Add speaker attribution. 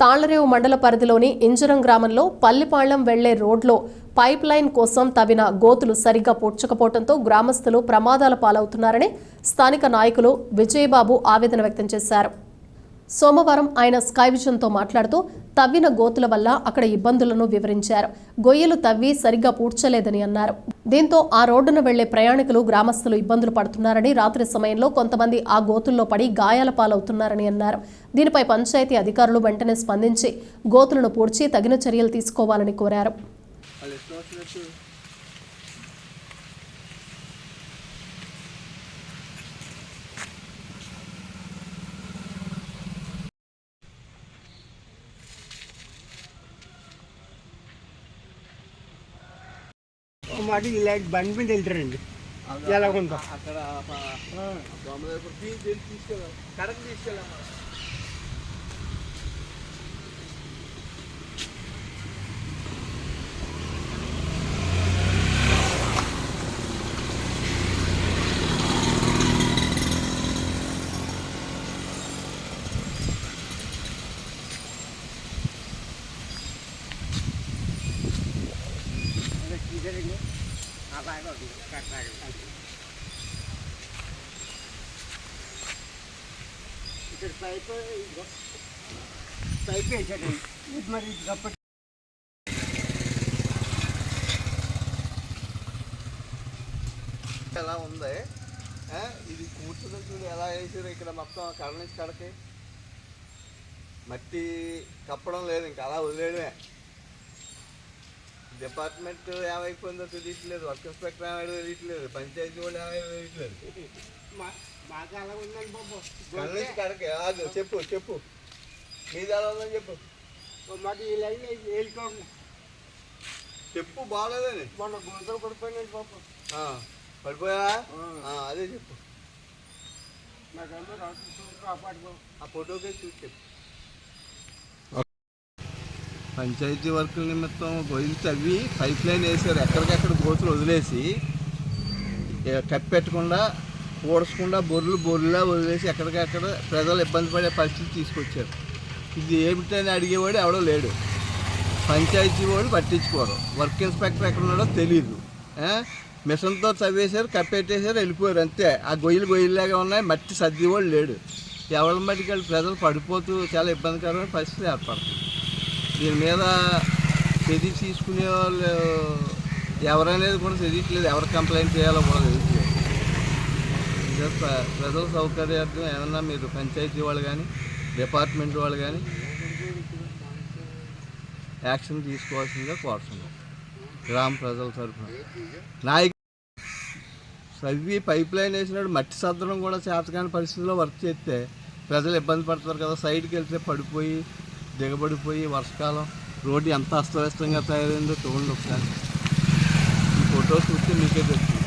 Speaker 1: తాళ్ళరేవు మండల పరిధిలోని ఇంజరం గ్రామంలో పల్లిపాళ్ళం వెళ్ళే రోడ్లో పైప్ లైన్ కోసం తవ్విన గోతులు సరిగ్గా పూడ్చకపోవడంతో గ్రామస్తులు ప్రమాదాల పాలవుతున్నారని స్థానిక నాయకులు విజయబాబు ఆవేదన వ్యక్తం చేశారు. సోమవారం ఆయన స్కై విజన్తో మాట్లాడుతూ తవ్విన గోతుల వల్ల అక్కడ ఇబ్బందులను వివరించారు. గొయ్యలు తవ్వి సరిగ్గా పూడ్చలేదని అన్నారు. దీంతో ఆ రోడ్డున వెళ్ళే ప్రయాణికులు గ్రామస్తులు ఇబ్బందులు పడుతున్నారని రాత్రి సమయంలో కొంతమంది ఆ గోతుల్లో పడి గాయాల పాలవుతున్నారని అన్నారు. దీనిపై పంచాయతీ అధికారులు వెంటనే స్పందించి గోతులను పూడ్చి తగిన చర్యలు తీసుకోవాలని కోరారు.
Speaker 2: మాట ఇలా బండి మీద వెళ్తారండి. ఎలా ఉందో.
Speaker 3: అక్కడ కరెక్ట్ తీసుకెళ్ళాం
Speaker 2: కట్టాలి ఇక్కడ పైపు ఇదిగో. పైపు వేసాడండి ఇది మరి ఇది గప్ప
Speaker 3: ఎలా ఉంది? ఇది కూర్చుని చూడు ఎలా వేసారు ఇక్కడ మొత్తం కడ నుంచి కడకి. మట్టి కప్పడం లేదు ఇంకా అలా వదిలేయడమే. డిపార్ట్మెంట్ ఏమైపోయిందో తెలియట్లేదు వర్క్ ఇన్స్పెక్టర్ ఏమైనా తెలియట్లేదు పంచాయతీ వాళ్ళు ఏమైనా తెలియట్లేదు
Speaker 2: మాకు అలా ఉందండి బాబు.
Speaker 3: నుంచి కడకి ఆగు చెప్పు చెప్పు. మీది ఎలా ఉందని చెప్పు.
Speaker 2: మాకు ఈ లైన్ వేసుకోండి
Speaker 3: చెప్పు బాగలేదని.
Speaker 2: మొన్న గుంతలు పడిపోయినండి బాబు.
Speaker 3: ఆ, అదే చెప్పు.
Speaker 2: చూసి కాపాడుకో.
Speaker 3: ఆ ఫోటోకే చూసి చెప్పు. పంచాయతీ వర్కుల నిమిత్తం గొయ్యలు తవ్వి పైప్ లైన్ వేసారు. ఎక్కడికెక్కడ గోతులు వదిలేసి కప్పెట్టకుండా ఊడ్చకుండా బొర్రెలు బొర్రెలా వదిలేసి ఎక్కడికక్కడ ప్రజలు ఇబ్బంది పడే పరిస్థితి తీసుకొచ్చారు. ఇది ఏమిటని అడిగేవాడు ఎవడో లేడు. పంచాయతీ వాడు పట్టించుకోరు. వర్క్ ఇన్స్పెక్టర్ ఎక్కడ ఉన్నాడో తెలియదు మిషన్తో తవ్వేశారు కప్పెట్టేశారు వెళ్ళిపోయారు అంతే. ఆ గొయ్యలు గొయ్యలాగా ఉన్నాయి మట్టి సర్దివాడు లేడు. ఎవరి మట్టికి వెళ్ళి ప్రజలు పడిపోతూ చాలా ఇబ్బందికరమైన పరిస్థితి ఏర్పడుతుంది. దీని మీద చదివి తీసుకునే వాళ్ళు ఎవరనేది కూడా తెలియట్లేదు. ఎవరు కంప్లైంట్ చేయాలో కూడా తెలియట్లేదు. ప్రజల సౌకర్యార్థం ఏమన్నా మీరు పంచాయతీ వాళ్ళు కానీ డిపార్ట్మెంట్ వాళ్ళు కానీ యాక్షన్ తీసుకోవాల్సిందిగా కోరుతున్నాం. గ్రామ ప్రజల తరఫున. నాయకు చదివి పైప్ లైన్ వేసినాడు మట్టి సద్దడం కూడా చేతకాని పరిస్థితిలో వర్క్ చేస్తే ప్రజలు ఇబ్బంది పడతారు కదా. సైడ్కి వెళ్తే పడిపోయి దిగబడిపోయి వర్షకాలం రోడ్డు ఎంత అస్తవ్యస్తంగా తయారైందో చూడండి ఒకసారి. ఈ ఫోటో చూస్తే మీకే తెలుస్తుంది.